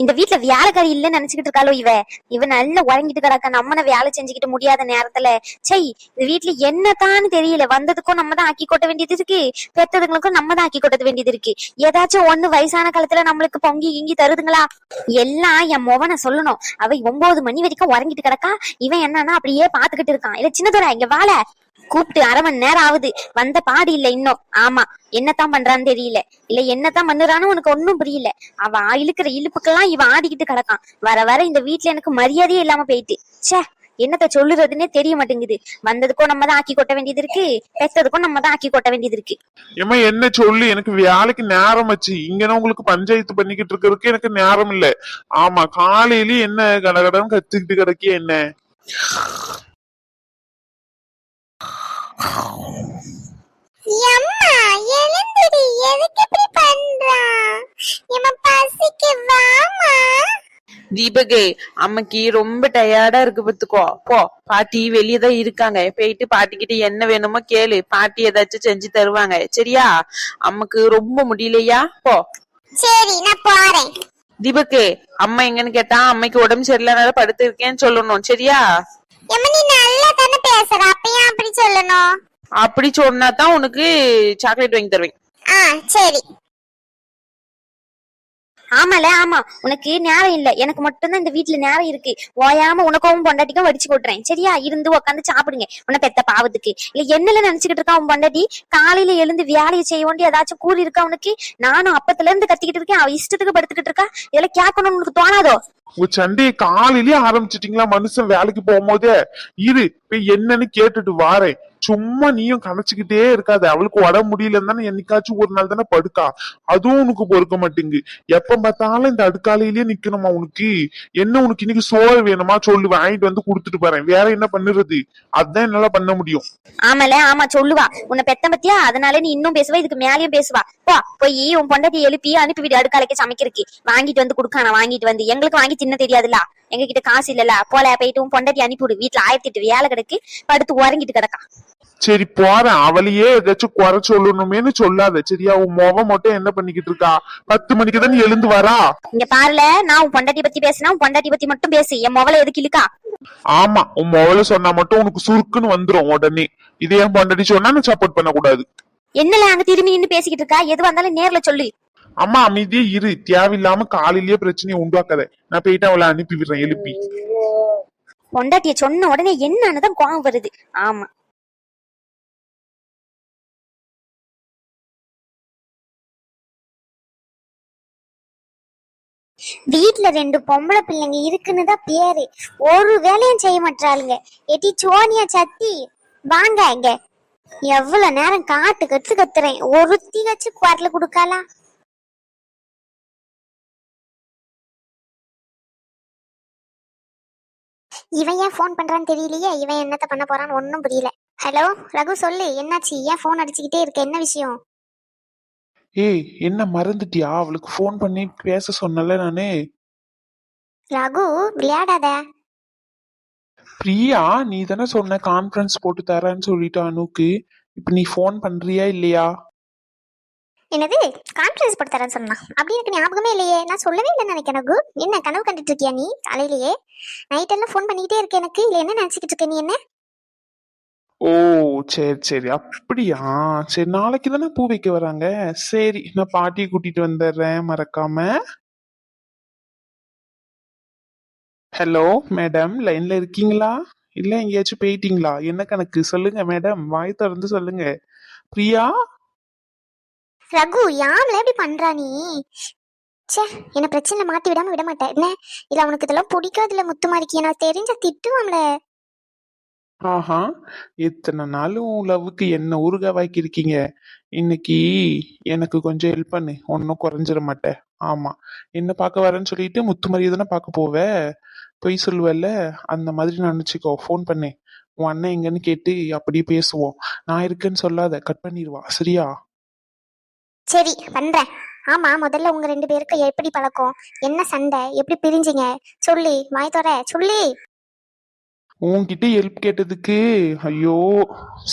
இந்த வீட்ல வேலைக்காரி இல்லன்னு நினைச்சுக்கிட்டு இருக்காளோ இவ? இவ நல்லா உறங்கிட்டு கிடக்கா. நம்மன வேலை செஞ்சுக்கிட்டு முடியாத நேரத்துல. சை இந்த வீட்டுல என்னத்தான்னு தெரியல. வந்ததுக்கும் நம்ம தான் ஆக்கி கொட்ட வேண்டியது இருக்கு. பெத்ததுங்களுக்கும் நம்ம தான் ஆக்கி கொட்ட வேண்டியது இருக்கு. ஏதாச்சும் ஒண்ணு வயசான காலத்துல நம்மளுக்கு பொங்கி இங்கி தருதுங்களா? எல்லாம் என் மொவனை சொல்லணும். அவ ஒன்பது மணி வரைக்கும் உறங்கிட்டு கிடக்கா. இவன் என்னன்னா அப்படியே பாத்துக்கிட்டு இருக்கான். இல்ல சின்னதுரா இங்க வாழ. கூப்பிட்டு அரை மணி நேரம் ஆகுது. வந்த பாடு இல்ல இன்னும். ஆமா. என்னத்தான் பண்றான்னு தெரியல. இல்ல என்னத்தான் பண்ணுறான்னு உனக்கு ஒண்ணும் புரியல. அவ இழுக்கிற இழுப்புக்கெல்லாம் இவன் ஆடிக்கிட்டு கிடக்கான். வர வர இந்த வீட்டுல எனக்கு மரியாதையே இல்லாம போயிட்டு. ச்சே என்னத்த சொல்லுறதுன்னே தெரிய மாட்டேங்குது. வந்ததுக்கும் நம்ம தான் ஆக்கி கொட்ட வேண்டியது இருக்கு. பெத்ததுக்கும் நம்ம தான் ஆக்கி கொட்ட வேண்டியது இருக்கு. ஏமா என்ன சொல்லு? எனக்கு வேலைக்கு நேரம் வச்சு இங்கன உங்களுக்கு பஞ்சாயத்து பண்ணிக்கிட்டு இருக்கிறதுக்கு எனக்கு நேரம் இல்ல. ஆமா காலையில என்ன கடகடன்னு கத்துக்கிட்டு கிடக்கே என்ன? எம்மா எழுந்துடி எதுக்கு இப்படி பண்றான் எம்மா பசிக்கு வாமா தீபகே அம்மைக்கு ரொம்ப டயர்டா இருக்கு பத்துக்கோ போ பாட்டி வெளியே தான் இருக்காங்க. போயிட்டு பாட்டிக்கிட்ட என்ன வேணுமோ கேளு. பாட்டி ஏதாச்சும் செஞ்சு தருவாங்க. சரியா? அம்மாக்கு ரொம்ப முடியலையா? போ. சரி நான் போறேன். தீபகே அம்மா எங்கன்னு கேட்டா அம்மைக்கு உடம்பு சரியில்லைனால படுத்து இருக்கேன்னு சொல்லணும். சரியா? எம்மா நீ நல்லா தானே பேசுற? அப்ப ஏன் அப்படி சொல்லணும்? அப்படி சொன்னா தான் உனக்கு சாக்லேட் வாங்கி தருவேன். ஆ சரி. ஆமால ஆமா. உனக்கு நேரம் இல்ல. எனக்கு மட்டும்தான் இந்த வீட்ல நேரம் இருக்கு. ஓயாம உனக்கும் பொண்டாட்டிக்கும் வடிச்சு போட்டுறேன் சரியா? இருந்து உட்காந்து சாப்பிடுங்க. உன்னை பெத்த பாவத்துக்கு. இல்ல என்னல நினைச்சுக்கிட்டு இருக்கா உன் பொண்டாட்டி? காலையில எழுந்து வேலையை செய்ய வேண்டிய ஏதாச்சும் கூலி இருக்கா உனக்கு? நானும் அப்பத்துல இருந்து கத்திக்கிட்டு இருக்கேன். அவ இஷ்டத்துக்கு படுத்துக்கிட்டு இருக்கா? இதெல்லாம் கேட்கணும்னு உனக்கு தோணாதோ? உங்க சண்டையை காலையிலேயே ஆரம்பிச்சிட்டீங்களா மனுஷன் வேலைக்கு போகும்போதே? இரு போய் என்னன்னு கேட்டுட்டு வாரேன். சும்மா நீயும் கணச்சுக்கிட்டே இருக்காது. அவளுக்கு உடம்பு முடியலன்னு தானே என்னைக்காச்சும் ஒரு நாள் தானே படுக்கா. அதுவும் உனக்கு பொறுக்க மாட்டேங்கு எப்ப பார்த்தாலும் இந்த அடுக்காலையிலேயே நிக்கணுமா உனக்கு? என்ன உனக்கு இன்னைக்கு சோறு வேணுமா சொல்லு வாங்கிட்டு வந்து கொடுத்துட்டு போறேன். வேற என்ன பண்ணுறது? அதான் என்னால பண்ண முடியும். ஆமால ஆமா சொல்லுவா. உன்னை பெத்த பத்தியா? அதனால நீ இன்னும் பேசுவா இதுக்கு மேலயும் பேசுவா. போ போய் உன் பொண்டாட்டி எழுப்பி அனுப்பி விடு. அடுக்காலைக்கு சமைக்கிறதுக்கு. வாங்கிட்டு வந்து கொடுக்கான வாங்கிட்டு வந்து. எங்களுக்கு வாங்கி தின்ன தெரியாதுல்ல. எங்க கிட்ட காசு இல்லல போல போயிட்டு உன் பொண்டாட்டி அனுப்பிவிடு வீட்டுல ஆயிரத்தி எட்டு வேலை கிடக்கு. படுத்து உறங்கிட்டு கிடக்கா சரி போறேன். அவளையே ஏதாச்சும் குறை சொல்லணுமேனு சொல்லாத. சரியா? உன் முகம் மட்டும் என்ன பண்ணிக்கிட்டு இருக்கா? பத்து மணிக்கு தான் எழுந்து வரா? இங்க பாருல நான் உன் பொண்டாட்டி பத்தி பேசினா உன் பொண்டாட்டி பத்தி மட்டும் பேசு. என் முகல எதுக்கு இழுக்கா? ஆமா உன் முகல சொன்னா மட்டும் உனக்கு சுருக்குன்னு வந்துரும் உடனே. இதே என் பொண்டாட்டி சொன்னா நான் சப்போர்ட் பண்ண கூடாது என்னல அங்க திரும்பி நின்னு பேசிக்கிட்டு இருக்கா? எது வந்தாலும் நேர்ல சொல்லு. அம்மா அமைதியே இரு. தேவையில்லாம காலையிலேயே பிரச்சனையை உண்டாக்காத. நான் போயிட்டு அவளை அனுப்பி விடுறேன் எழுப்பி. பொண்டாட்டிய சொன்ன உடனே என்னன்னுதான் கோவம் வருது. ஆமா. வீட்ல ரெண்டு பொம்பளை பிள்ளைங்க இருக்குன்னு தான் பேரு. ஒரு வேலையும் செய்ய மாட்டாளுங்க எட்டி சோனியா சத்தி வாங்க இங்க. எவ்வளவு நேரம் காட்டு கத்து கத்துறேன். ஒருத்தி வச்சு குரல குடுக்கலாம் இவன் ஏன் ஃபோன் பண்றான்னு தெரியலையே? இவன் என்னத்த பண்ண போறான்னு ஒன்னும் புரியல. ஹலோ ரகு சொல்லு என்னாச்சு? ஏன் ஃபோன் அடிச்சுக்கிட்டே இருக்க? என்ன விஷயம்? ஏய் என்ன மறந்துட்டியா? அவளுக்கு ஃபோன் பண்ணி பேச சொன்னல நானு. ரகு விளையாடாத. பிரியா நீ தானே சொன்ன கான்ஃபரன்ஸ் போட்டு தரேன்னு சொல்லிட்டு அனுக்கு. இப்ப நீ ஃபோன் பண்றியா இல்லையா? என்னது? கான்ஃபரன்ஸ் போட்டு தரேன் சொன்னா. அப்படி எனக்கு ஞாபகமே இல்லையே. நான் சொல்லவே இல்லைன்னு நினைக்கிறேன் ரகு. என்ன கனவு கண்டுட்டு இருக்கியா நீ காலையிலேயே? நைட்டெல்லாம் ஃபோன் பண்ணிக்கிட்டே இருக்க எனக்கு. இல்லை என்ன நினச்சிக்கிட்டு இருக்க நீ என்ன? ஓ சரி சரி. அப்படியா? சரி நாளைக்கு தானே பூ வைக்க வராங்க. சரி நான் பாட்டியை கூட்டிட்டு வந்துடுறேன் மறக்காம. ஹலோ மேடம் லைன்ல இருக்கீங்களா? இல்ல எங்கேயாச்சும் போயிட்டீங்களா? என்ன கணக்கு? சொல்லுங்க மேடம் வாய் திறந்து சொல்லுங்க. பிரியா? ரகு யாம்ல எப்படி பண்றா நீ? சே என்ன பிரச்சனை மாட்டி விடாம விட மாட்டேன். என்ன? இல்ல அவனுக்கு இதெல்லாம் பிடிக்காதுல இருக்கீங்க நான் தெரிஞ்ச திட்டுவாம்ல ஆஹா இத்தனை நாளும் லவ்வுக்கு என்ன ஊறுகாய் இருக்கீங்க? இன்னைக்கு எனக்கு கொஞ்சம் ஹெல்ப் பண்ணு. ஒன்றும் குறைஞ்சிட மாட்டேன். ஆமா. என்ன பார்க்க வரேன்னு சொல்லிட்டு முத்துமரியை தானே பார்க்க போவ? பொய் சொல்லுவல்ல? அந்த மாதிரி நினச்சிக்கோ. ஃபோன் பண்ணு. உன் அண்ணன் எங்கன்னு கேட்டு அப்படியே பேசுவோம். நான் இருக்கேன்னு சொல்லாத. கட் பண்ணிடுவா. சரியா? சரி பண்றேன் ஆமா முதல்ல உங்க ரெண்டு பேருக்கு எப்படி பழக்கம்? என்ன சண்டை? எப்படி பிரிஞ்சீங்க? சொல்லி வாய் தோற சொல்லி. உன்கிட்ட ஹெல்ப் கேட்டதுக்கு ஐயோ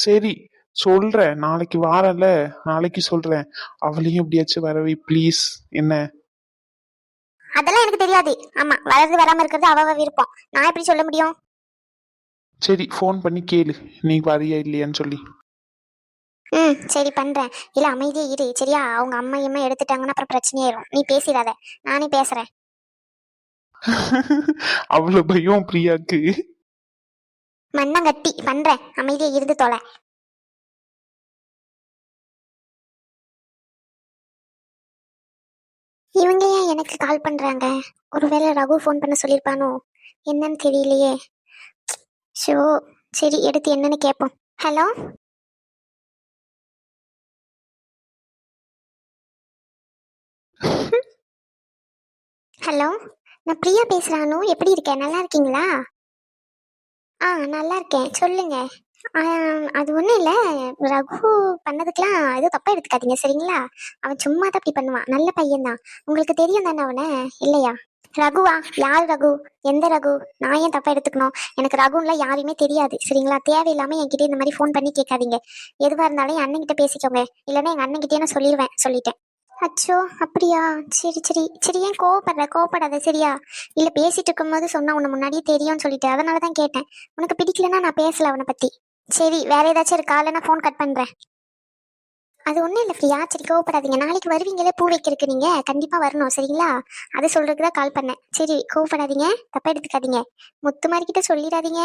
சரி சொல்றேன். நாளைக்கு வாரல நாளைக்கு சொல்றேன். அவளையும் எப்படியாச்சும் வரவை ப்ளீஸ் என்ன? அதெல்லாம் எனக்கு தெரியாது. ஆமா வளர்ந்து வராம இருக்கிறது அவ அவ விருப்பம். நான் எப்படி சொல்ல முடியும்? சரி ஃபோன் பண்ணி கேளு. நீ வரியா இல்லையான்னு சொல்லி. ம் சரி பண்றேன். இல்ல அமைதியே இரு. சரியா? அவங்க அம்மா அம்மா எடுத்துட்டாங்கன்னா அப்புறம் பிரச்சனையாயிரும். நீ பேசிடாத. நானே பேசுறேன். அவ்வளவு பயம் பிரியாக்கு. மண்ணங்கட்டி பண்றேன். அமைதியே இருந்து தொலை. இவங்க ஏன் எனக்கு கால் பண்றாங்க? ஒருவேளை ரகு ஃபோன் பண்ண சொல்லியிருப்பானோ என்னன்னு தெரியலையே. ஷோ சரி எடுத்து என்னன்னு கேட்போம் ஹலோ? ஹலோ நான் பிரியா பேசுகிறானோ எப்படி இருக்கேன் நல்லா இருக்கீங்களா? ஆ நல்லா இருக்கேன். சொல்லுங்க. அது ஒன்றும் இல்லை. ரகு பண்ணதுக்கெலாம் எதுவும் தப்பாக எடுத்துக்காதீங்க சரிங்களா? அவன் சும்மா தான் அப்படி பண்ணுவான். நல்ல பையன்தான். உங்களுக்கு தெரியும் தானே அவனை? இல்லையா? ரகுவா? யார் ரகு? எந்த ரகு? நான் ஏன் தப்பாக எடுத்துக்கணும்? எனக்கு ரகுன்லாம் யாரையுமே தெரியாது சரிங்களா? தேவையில்லாமல் என்கிட்ட இந்த மாதிரி ஃபோன் பண்ணி கேட்காதீங்க. எதுவாக இருந்தாலும் என் அண்ணன்கிட்ட பேசிக்கோங்க. இல்லைன்னா எங்கள் அண்ணன்கிட்டே நான் சொல்லிடுவேன் சொல்லிட்டேன். அச்சோ அப்படியா? சரி சரி. சரி ஏன் கோவப்படுற? கோவப்படாத சரியா? இல்லை பேசிட்டு இருக்கும்போது சொன்னா உன்னை முன்னாடியே தெரியும்னு சொல்லிட்டு அதனால தான் கேட்டேன். உனக்கு பிடிக்கலன்னா நான் பேசல அவனை பத்தி. சரி வேற ஏதாச்சும் இருக்கா? இல்ல நான் ஃபோன் கட் பண்றேன். அது ஒண்ணும் இல்லை ஃப்ரீயா சரி கோவப்படாதீங்க. நாளைக்கு வருவீங்களே பூ வைக்கிறதுக்கு நீங்க? கண்டிப்பா வரணும் சரிங்களா? அதை சொல்றதுக்கு தான் கால் பண்ணேன். சரி கோவப்படாதீங்க. தப்பா எடுத்துக்காதீங்க. முத்து மாதிரி கிட்ட சொல்லிடாதீங்க.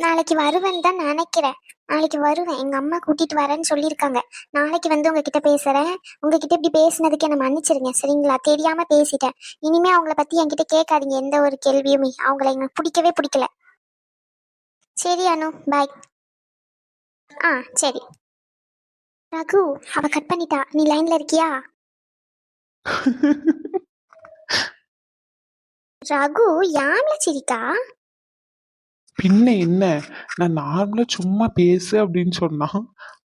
நாளைக்கு வருவேன்னு தான் நினைக்கிறேன். நாளைக்கு வருவேன். எங்க அம்மா கூட்டிட்டு வரேன்னு சொல்லியிருக்காங்க. நாளைக்கு வந்து உங்ககிட்ட பேசுறேன். உங்ககிட்ட இப்படி பேசினதுக்கு என்ன மன்னிச்சிருங்க. சரிங்களா? தெரியாம பேசிட்டேன். இனிமே அவங்கள பத்தி என்கிட்ட கேட்காதீங்க. எந்த ஒரு கேள்வியுமே. அவங்கள எனக்கு பிடிக்கவே பிடிக்கல. சரி அனு. பாய் ஆ சரி. ரகு அவ கட் பண்ணிட்டா. நீ லைன்ல இருக்கியா? ரகு யாம்ல சிரிக்கா? பின்ன என்ன? நான் நார்மலா சும்மா பேசு அப்படின்னு சொன்னா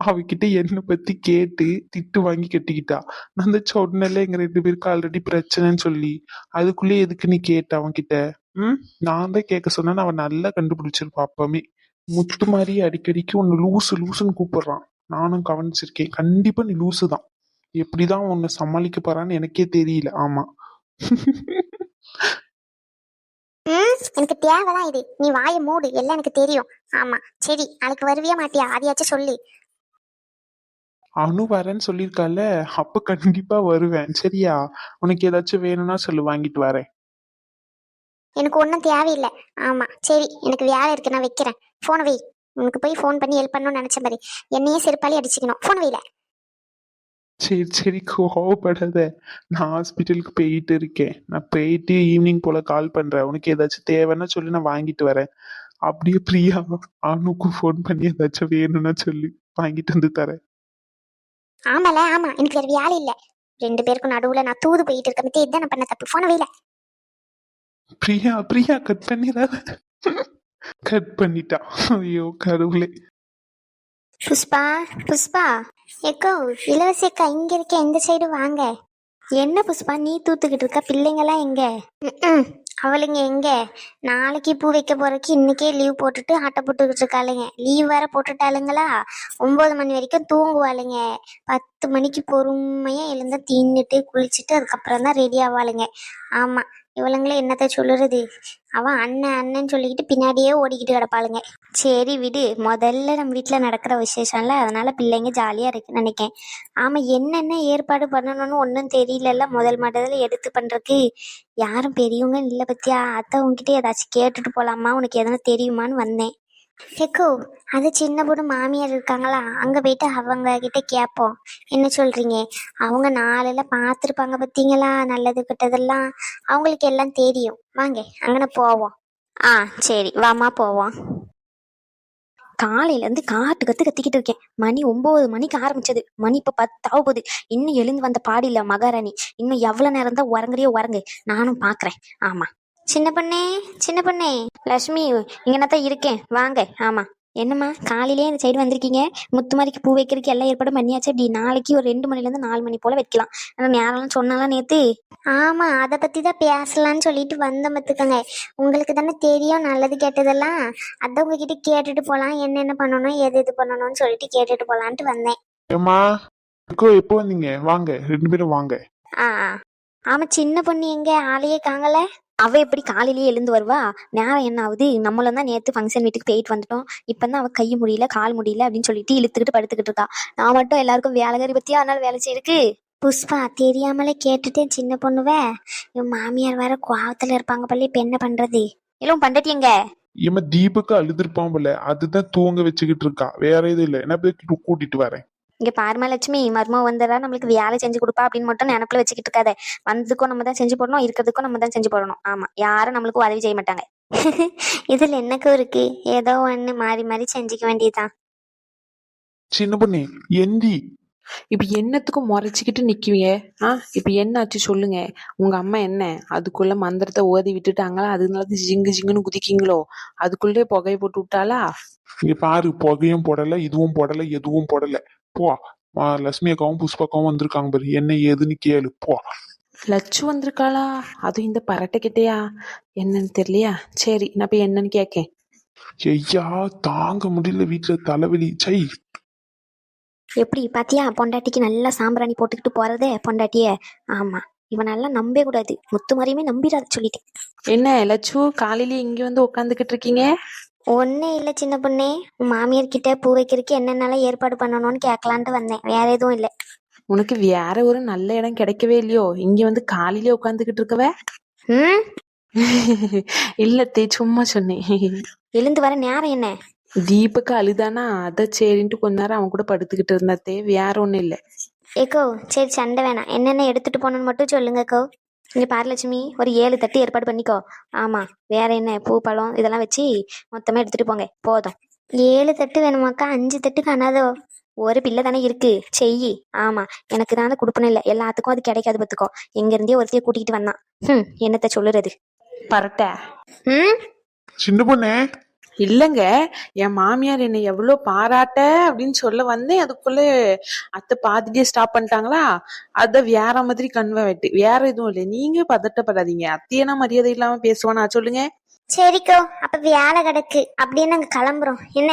அவகிட்ட என்னை பத்தி கேட்டு திட்டு வாங்கி கட்டிக்கிட்டா. நான் அந்த சொன்னல எங்க ரெண்டு பேருக்கு ஆல்ரெடி பிரச்சனைன்னு சொல்லி அதுக்குள்ளே எதுக்கு நீ கேட்ட அவன்கிட்ட? ம்? நான் தான் கேட்க சொன்னேன்னு அவன் நல்லா கண்டுபிடிச்சிருப்பா அப்பமே முத்து மாதிரி அடிக்கடிக்கு உன்னை லூசு லூசுன்னு கூப்பிடுறான். நானும் கவனிச்சிருக்கேன். கண்டிப்பா நீ லூசு தான். எப்படிதான் உன்னை சமாளிக்க போறான்னு எனக்கே தெரியல. ஆமா. எனக்கு தேவைதான் இது. நீ வாயை மூடு. எல்லாம் எனக்கு தெரியும். ஆமா. சரி நாளைக்கு வருவியா மாட்டியா? அதையாச்சும் சொல்லு. அனு வரேன்னு சொல்லியிருக்கால? அப்ப கண்டிப்பா வருவேன். சரியா? உனக்கு ஏதாச்சும் வேணும்னா சொல்லு வாங்கிட்டு வரேன். எனக்கு ஒன்றும் தேவையில்லை. ஆமா. சரி எனக்கு வேலை இருக்கு. நான் வைக்கிறேன். ஃபோனை வை. உனக்கு போய் ஃபோன் பண்ணி ஹெல்ப் பண்ணணும்னு நினைச்ச மாதிரி என்னையே செருப்பாளி அடிச்சுக்கணும். ஃபோன் வைல சரி சரி கோவப்படாத. நான் ஹாஸ்பிட்டலுக்கு போயிட்டு இருக்கேன். நான் போயிட்டு ஈவினிங் போல கால் பண்றேன். உனக்கு ஏதாச்சும் தேவைன்னா சொல்லி நான் வாங்கிட்டு வரேன். அப்படியே பிரியா அனுக்கும் ஃபோன் பண்ணி ஏதாச்சும் வேணும்னா சொல்லி. வாங்கிட்டு வந்து தரேன். ஆமால ஆமா. எனக்கு வேற வேலை இல்லை. ரெண்டு பேருக்கும் நடுவுல நான் தூது போயிட்டு இருக்க மத்திய இதான் பண்ண தப்பு. ஃபோனை வைல பிரியா பிரியா கட் பண்ணிடாத. கட் பண்ணிட்டா. ஐயோ கடவுளே. புஷ்பா புஷ்பா எக்கோ இளவரசி அக்கா இங்க இருக்க எந்த சைடு வாங்க. என்ன புஷ்பா நீ தூத்துக்கிட்டு இருக்க? பிள்ளைங்களா எங்க? அவளுங்க எங்க? நாளைக்கு பூ வைக்க போறதுக்கு இன்னைக்கே லீவ் போட்டுட்டு ஆட்டை போட்டுக்கிட்டு இருக்காளுங்க. லீவ் வேற போட்டுட்டாளுங்களா? ஒன்பது மணி வரைக்கும் தூங்குவாளுங்க. பத்து மணிக்கு பொறுமையா எழுந்து தின்னுட்டு குளிச்சுட்டு அதுக்கப்புறம் தான் ரெடி ஆவாளுங்க. ஆமா இவளுங்களே என்னத்த சொல்லுறது? அவன் அண்ணன் அண்ணன் சொல்லிக்கிட்டு பின்னாடியே ஓடிக்கிட்டு கிடப்பாளுங்க. சரி விடு முதல்ல நம்ம வீட்டில் நடக்கிற விசேஷம்ல அதனால பிள்ளைங்க ஜாலியாக இருக்குன்னு நினைக்கேன். ஆமாம் என்னென்ன ஏற்பாடு பண்ணணும்னு ஒன்றும் தெரியலல்ல. முதல் மாட்டதில் எடுத்து பண்ணுறதுக்கு யாரும் பெரியவங்க இல்லை பத்தியா? அத்தை உங்ககிட்ட ஏதாச்சும் கேட்டுட்டு போகலாமா உனக்கு எதனா தெரியுமான்னு வந்தேன். எக்கோ அது சின்ன பொண்ணு மாமியார் இருக்காங்களா? அங்கே போயிட்டு அவங்க கிட்ட கேட்போம் என்ன சொல்றீங்க? அவங்க நாளெல்லாம் பார்த்துருப்பாங்க பார்த்தீங்களா நல்லது கெட்டதெல்லாம்? அவங்களுக்கு எல்லாம் தெரியும். வாங்க அங்கே போவோம். ஆ சரி. வாமா போவோம். காலையில இருந்து காட்டு கத்து கத்திக்கிட்டு இருக்கேன். மணி ஒம்பது மணிக்கு ஆரம்பிச்சது. மணி இப்போ பத்தாக போகுது. இன்னும் எழுந்து வந்த பாடி மகாராணி. இன்னும் எவ்வளோ நேரம் தான் உறங்குறியோ உறங்கு. நானும் பார்க்குறேன் ஆமாம் சின்ன பொண்ணே சின்ன பொண்ணே. லக்ஷ்மி இங்கனத்தான் இருக்கேன். வாங்க. ஆமா. என்னம்மா காலையிலேயே இந்த சைடு வந்திருக்கீங்க? முத்துமாரிக்கு பூ வைக்கிறதுக்கு எல்லா ஏற்பாடும் பண்ணியாச்சு. அப்படி நாளைக்கு ஒரு ரெண்டு மணில இருந்து நாலு மணி போல வைக்கலாம். ஆனா நேரம்லாம் சொன்னாலாம் நேத்து? ஆமா அதை பத்தி தான் பேசலாம்னு சொல்லிட்டு வந்த மத்துக்கங்க உங்களுக்கு தானே தெரியும் நல்லது கெட்டதெல்லாம்? அதான் உங்ககிட்ட கேட்டுட்டு போலாம். என்னென்ன பண்ணணும்? எது எது பண்ணணும்னு சொல்லிட்டு கேட்டுட்டு போலான்ட்டு வந்தேன். ஏம்மா எப்போ வந்தீங்க? வாங்க ரெண்டு பேரும் வாங்க. ஆ ஆ. ஆமா சின்ன பொண்ணு எங்க? ஆளையே காங்கல அவ எப்படி காலையிலேயே எழுந்து வருவா? நேரம் என்ன ஆகுது? நம்மளும் தான் நேத்து ஃபங்க்ஷன் வீட்டுக்கு போயிட்டு வந்துட்டோம். இப்பதான் அவ கை முடியல கால் முடியல அப்படின்னு சொல்லிட்டு இழுத்துக்கிட்டு படுத்துக்கிட்டு இருக்கா. நான் மட்டும் எல்லாருக்கும் வேலைக்காரி பத்தியா அதனால வேலை செய்யிருக்கு புஷ்பா தெரியாமலே கேட்டுட்டேன் சின்ன பொண்ணுவே. என் மாமியார் வேற கோவத்துல இருப்பாங்க பள்ளி இப்ப என்ன பண்றது? எல்லாம் பண்டட்டி எங்க? இவன் தீபக்கு அழுதுருப்பான் போல அதுதான் தூங்க வச்சுக்கிட்டு இருக்கா. வேற எதுவும் இல்ல. என்ன போய் கூட்டிட்டு வரேன்? இங்க பாருமா லட்சுமி மருமக வந்துடா நம்மளுக்கு வேலை செஞ்சு கொடுப்பா அப்படின்னு மட்டும் நினப்புல வச்சுக்கிட்டு இருக்காத. வந்ததுக்கும் நம்ம தான் செஞ்சு போடணும் இருக்கிறதுக்கும் நம்ம தான் செஞ்சு போடணும். ஆமா யாரும் நம்மளுக்கு உதவி செய்ய மாட்டாங்க. இதுல என்னக்கும் இருக்கு? ஏதோ ஒண்ணு மாறி மாறி செஞ்சுக்க வேண்டியதுதான். சின்ன பொண்ணு எந்தி? இப்ப என்னத்துக்கும் முறைச்சிக்கிட்டு நிக்குவீங்க ஆ இப்ப என்னாச்சு சொல்லுங்க. உங்க அம்மா என்ன? அதுக்குள்ள மந்திரத்தை ஓதி விட்டுட்டாங்களா? அதனால தான் ஜிங்கு ஜிங்குன்னு குதிக்கீங்களோ? அதுக்குள்ளே புகையை போட்டு விட்டாளா? இங்க பாரு புகையும் போடல இதுவும் போடல எதுவும் போடல. போ. லட்சுமி அக்காவும் புஷ்பாக்காவும் வந்திருக்காங்க பாரு. என்ன ஏதுன்னு கேளு. போ. லட்சு வந்திருக்காளா? அதுவும் இந்த பரட்டை கிட்டையா? என்னன்னு தெரியலையா? சரி நான் போய் என்னன்னு கேக்கேன். ஐயா தாங்க முடியல வீட்டுல தலைவலி. சை. எப்படி பாத்தியா? பொண்டாட்டிக்கு நல்லா சாம்பிராணி போட்டுக்கிட்டு போறதே பொண்டாட்டிய. ஆமா இவனெல்லாம் நம்பவே கூடாது. முத்து மாதிரியுமே நம்பிடாது சொல்லிட்டேன். என்ன லட்சு காலையில இங்க வந்து உட்காந்துக்கிட்டு இருக்கீங்க? ஒண்ணே இல்ல சின்ன பொண்ணே. உன் மாமியார் கிட்ட பூ வைக்கிறதுக்கு என்னென்னலாம் ஏற்பாடு பண்ணணும்னு கேட்கலான்ட்டு வந்தேன். வேற எதுவும் இல்ல. உனக்கு வேற ஒரு நல்ல இடம் கிடைக்கவே இல்லையோ? இங்க வந்து காலையில உட்காந்துக்கிட்டு இருக்கவ? ம்? இல்லத்தே சும்மா சொன்னேன் எழுந்து வர நேரம் என்ன? தீபக்கு அழுதானா? அத சரின்ட்டு கொஞ்ச நேரம் அவன் கூட படுத்துக்கிட்டு இருந்தாத்தே வேற ஒண்ணும் இல்ல. ஏக்கோ சரி சண்டை வேணாம். என்னென்ன எடுத்துட்டு போகணும்னு மட்டும் சொல்லுங்கக்கோ இங்க பாரு லட்சுமி ஒரு ஏழு தட்டு ஏற்பாடு பண்ணிக்கோ. ஆமா வேற என்ன பூ பழம் இதெல்லாம் வச்சு மொத்தமா எடுத்துட்டு போங்க. போதும். ஏழு தட்டு வேணுமாக்கா? அஞ்சு தட்டு காணாதோ ஒரு பிள்ளை தானே இருக்கு. செய்யி. ஆமா எனக்கு தான் கொடுப்பணும் இல்ல. எல்லாத்துக்கும் அது கிடைக்காது பத்துக்கோ எங்க இருந்தே ஒருத்தைய கூட்டிகிட்டு வந்தான். ஹம் என்னத்த சொல்லுறது? பரட்ட. ம்? சின்ன பொண்ணே. இல்லங்க என் மாமியார் என்னை எவ்வளவு பாராட்ட அப்படின்னு சொல்ல வந்தேன். அதுக்குள்ள அத்தை பாதிட்டே ஸ்டாப் பண்ணிட்டாங்களா? அத வேற மாதிரி கன்வே வெட்டு. வேற எதுவும் இல்லை. நீங்க பதட்டப்படாதீங்க. அத்தையனா மரியாதை இல்லாம பேசுவானா. சொல்லுங்க. சரிக்கோ அப்ப வேலை கிடக்கு. அப்படியே நாங்க கிளம்புறோம். என்ன?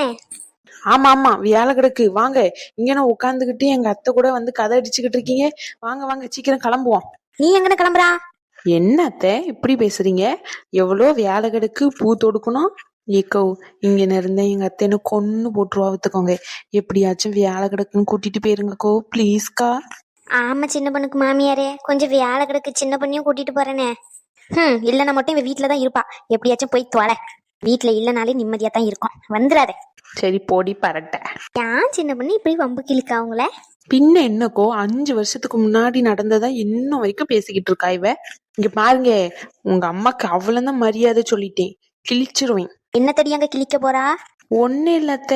ஆமா ஆமா. வேலை கிடக்கு. வாங்க. இங்க நான் உட்காந்துக்கிட்டு எங்க அத்தை கூட வந்து கதை அடிச்சுக்கிட்டு இருக்கீங்க. வாங்க வாங்க. சீக்கிரம் கிளம்புவோம். நீ எங்கன கிளம்புறா? என்ன அத்தை இப்படி பேசுறீங்க? எவ்வளோ வேலை கிடக்கு? பூ தொடுக்கணும். ஏக்கோ இங்க இருந்த எங்க அத்தை என்ன கொன்னு போட்டுருவா வித்துக்கோங்க எப்படியாச்சும் வேலை கிடக்குன்னு கூட்டிட்டு போயிருங்கக்கோ ப்ளீஸ்க்கா ஆமா சின்ன பொண்ணுக்கு மாமியாரே. கொஞ்சம் வேலை கிடக்கு சின்ன பொண்ணையும் கூட்டிட்டு போறேனே. ஹம் இல்லைன்னா மட்டும் இவ வீட்டுல தான் இருப்பா. எப்படியாச்சும் போய் தொலை. வீட்டுல இல்லைனாலே நிம்மதியா தான் இருக்கும். வந்துடாத சரி போடி பரட்ட. ஏன் சின்ன பொண்ணு இப்படி வம்பு கிழக்கா அவங்கள பின்ன என்னக்கோ அஞ்சு வருஷத்துக்கு முன்னாடி நடந்ததா இன்னும் வரைக்கும் பேசிக்கிட்டு இருக்கா இவ? இங்க பாருங்க உங்க அம்மாக்கு அவ்வளவுதான் மரியாதை சொல்லிட்டேன். கிழிச்சிருவேன். என்ன தடி அங்க கிழிக்க போறா? ஒண்ணு இல்லத்த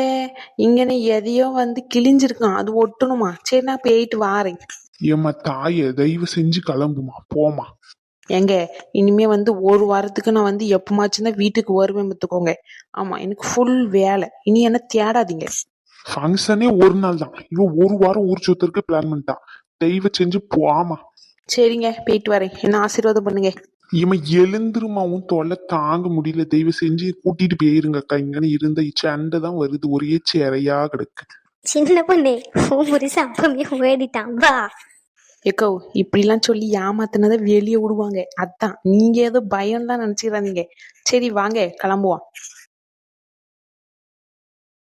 இங்கன எதையோ வந்து கிழிஞ்சிருக்கான் அது ஒட்டணுமா? சரி நான் போயிட்டு வாரேன். ஏம்மா தாயே தயவு செஞ்சு கிளம்புமா? போமா ஏங்க இனிமே வந்து ஒரு வாரத்துக்கு நான் வந்து எப்பமாச்சும் தான் வீட்டுக்கு வருவேன் பார்த்துக்கோங்க ஆமா எனக்கு ஃபுல் வேலை. இனி என்ன தேடாதீங்க. ஃபங்க்ஷனே ஒரு நாள் தான். இவன் ஒரு வாரம் ஊர் சுத்தருக்கு பிளான் பண்ணிட்டான் தயவு செஞ்சு போமா சரிங்க போயிட்டு வரேன். என்ன ஆசீர்வாதம் பண்ணுங்க. இவன் எழுந்துருமாவும் தொல்லை தாங்க முடியல. தயவு செஞ்சு கூட்டிட்டு போயிருங்க அக்கா. இங்கன்னு இருந்த சண்டை தான் வருது. ஒரே சேரையா கிடக்கு. சின்ன பொண்ணு உன் புருஷன் அப்பவே ஓடிட்டான். வா. ஏக்கோ இப்படிலாம் சொல்லி ஏமாத்தினதை வெளியே விடுவாங்க. அதான் நீங்க ஏதோ பயம் தான் நினைச்சுக்கிறாதீங்க. சரி வாங்க கிளம்புவோம்.